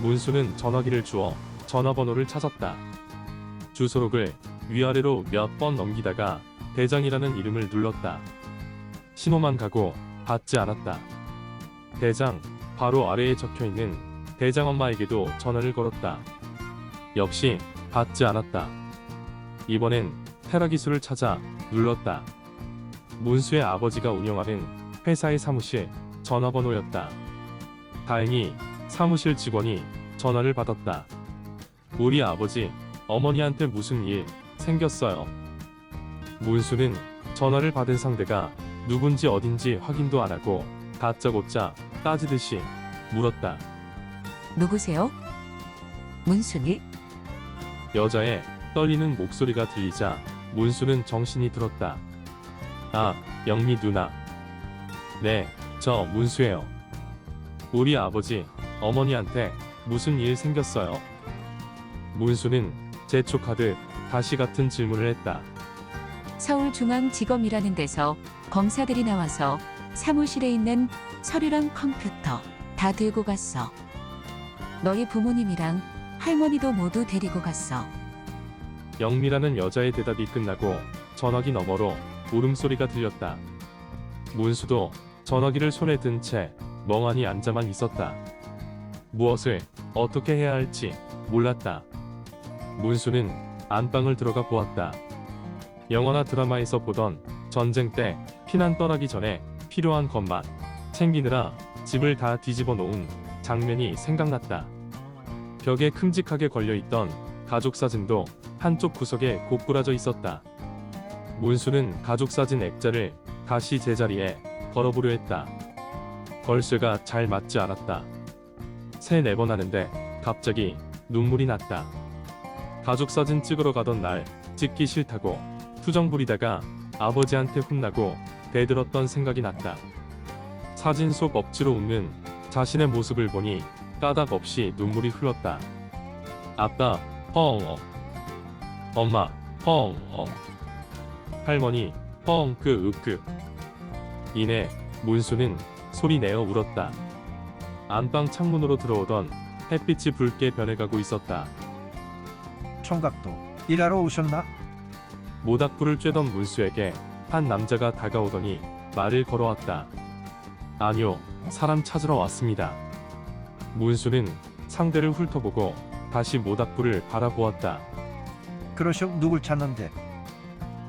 문수는 전화기를 주어 전화번호를 찾았다. 주소록을 위아래로 몇 번 넘기다가 대장이라는 이름을 눌렀다. 신호만 가고 받지 않았다. 대장, 바로 아래에 적혀 있는 대장 엄마에게도 전화를 걸었다. 역시 받지 않았다. 이번엔 테라 기술을 찾아 눌렀다. 문수의 아버지가 운영하는 회사의 사무실 전화번호였다. 다행히 사무실 직원이 전화를 받았다. 우리 아버지, 어머니한테 무슨 일 생겼어요. 문수는 전화를 받은 상대가 누군지 어딘지 확인도 안 하고 다짜고짜 따지듯이 물었다. 누구세요? 문순이? 여자의 떨리는 목소리가 들리자 문수는 정신이 들었다. 아, 영미 누나. 네, 저 문수예요. 우리 아버지, 어머니한테 무슨 일 생겼어요? 문수는 재촉하듯 다시 같은 질문을 했다. 서울중앙지검이라는 데서 검사들이 나와서 사무실에 있는 서류랑 컴퓨터 다 들고 갔어. 너희 부모님이랑 할머니도 모두 데리고 갔어. 영미라는 여자의 대답이 끝나고 전화기 너머로 울음소리가 들렸다. 문수도 전화기를 손에 든 채 멍하니 앉아만 있었다. 무엇을 어떻게 해야 할지 몰랐다. 문수는 안방을 들어가 보았다. 영화나 드라마에서 보던 전쟁 때 피난 떠나기 전에 필요한 것만 챙기느라 집을 다 뒤집어 놓은 장면이 생각났다. 벽에 큼직하게 걸려있던 가족 사진도 한쪽 구석에 고꾸라져 있었다. 문수는 가족 사진 액자를 다시 제자리에 걸어보려 했다. 걸쇠가 잘 맞지 않았다. 세 네 번 하는데 갑자기 눈물이 났다. 가족 사진 찍으러 가던 날 찍기 싫다고 투정 부리다가 아버지한테 혼나고 대들었던 생각이 났다. 사진 속 억지로 웃는 자신의 모습을 보니 까닭 없이 눈물이 흘렀다. 아빠, 펑어. 엄마, 펑어. 할머니, 펑그 으크. 이내 문수는 소리 내어 울었다. 안방 창문으로 들어오던 햇빛이 붉게 변해가고 있었다. 총각도 일하러 오셨나? 모닥불을 쬐던 문수에게 한 남자가 다가오더니 말을 걸어왔다. 아니요, 사람 찾으러 왔습니다. 문수는 상대를 훑어보고 다시 모닥불을 바라보았다. 그러셔 누굴 찾는데?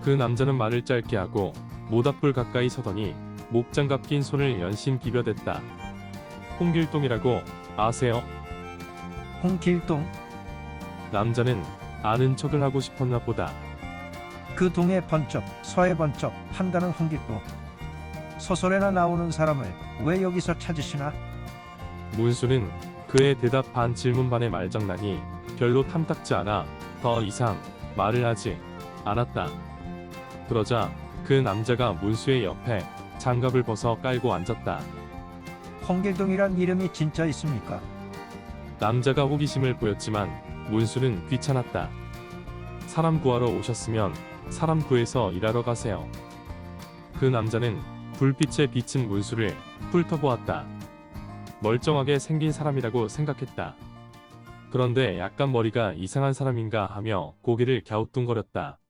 그 남자는 말을 짧게 하고 모닥불 가까이 서더니 목장갑 낀 손을 연신 비벼댔다. 홍길동이라고 아세요? 홍길동 남자는 아는 척을 하고 싶었나 보다. 그 동해 번쩍 서해 번쩍 한다는 홍길동 소설에나 나오는 사람을 왜 여기서 찾으시나? 문수는 그의 대답 반 질문 반의 말장난이 별로 탐탁지 않아 더 이상 말을 하지 않았다. 그러자 그 남자가 문수의 옆에 장갑을 벗어 깔고 앉았다. 홍길동이란 이름이 진짜 있습니까? 남자가 호기심을 보였지만 문수는 귀찮았다. 사람 구하러 오셨으면 사람 구해서 일하러 가세요. 그 남자는 불빛에 비친 문수를 훑어보았다. 멀쩡하게 생긴 사람이라고 생각했다. 그런데 약간 머리가 이상한 사람인가 하며 고개를 갸우뚱거렸다.